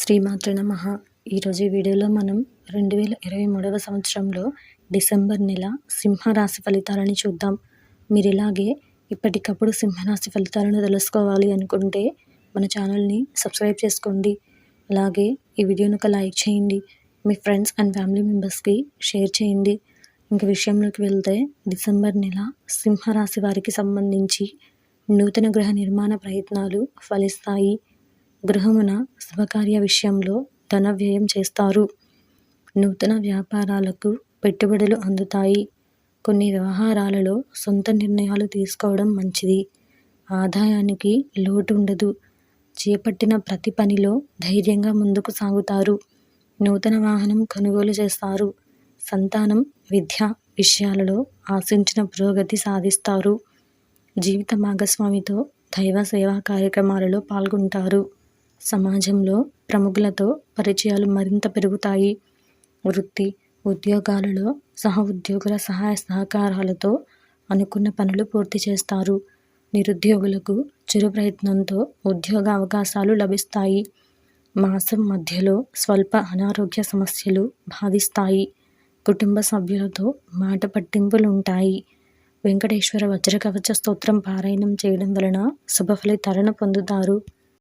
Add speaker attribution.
Speaker 1: శ్రీమాత్ర నమ. ఈరోజు వీడియోలో మనం రెండు వేల ఇరవై మూడవ సంవత్సరంలో డిసెంబర్ నెల సింహరాశి ఫలితాలని చూద్దాం. మీరు ఇలాగే ఇప్పటికప్పుడు సింహరాశి ఫలితాలను తెలుసుకోవాలి అనుకుంటే మన ఛానల్ని సబ్స్క్రైబ్ చేసుకోండి. అలాగే ఈ వీడియోను ఒక లైక్ చేయండి. మీ ఫ్రెండ్స్ అండ్ ఫ్యామిలీ మెంబర్స్కి షేర్ చేయండి. ఇంక విషయంలోకి వెళ్తే డిసెంబర్ నెల సింహరాశి వారికి సంబంధించి నూతన గృహ నిర్మాణ ప్రయత్నాలు ఫలిస్తాయి. గృహమున శుభకార్య విషయంలో ధన వ్యయం చేస్తారు. నూతన వ్యాపారాలకు పెట్టుబడులు అందుతాయి. కొన్ని వ్యవహారాలలో సొంత నిర్ణయాలు తీసుకోవడం మంచిది. ఆదాయానికి లోటు ఉండదు చేపట్టిన ప్రతి పనిలో ధైర్యంగా ముందుకు సాగుతారు. నూతన వాహనం కొనుగోలు చేస్తారు. సంతానం విద్య విషయాలలో ఆశించిన పురోగతి సాధిస్తారు. జీవిత భాగస్వామితో దైవ సేవా కార్యక్రమాలలో పాల్గొంటారు. సమాజంలో ప్రముఖులతో పరిచయాలు మరింత పెరుగుతాయి. వృత్తి ఉద్యోగాలలో సహ ఉద్యోగుల సహాయ సహకారాలతో అనుకున్న పనులు పూర్తి చేస్తారు. నిరుద్యోగులకు చిరు ప్రయత్నంతో ఉద్యోగ అవకాశాలు లభిస్తాయి. మాసం మధ్యలో స్వల్ప అనారోగ్య సమస్యలు బాధిస్తాయి. కుటుంబ సభ్యులతో మాట పట్టింపులు ఉంటాయి వెంకటేశ్వర వజ్రకవచ స్తోత్రం పారాయణం చేయడం వలన శుభ ఫలితాలను పొందుతారు.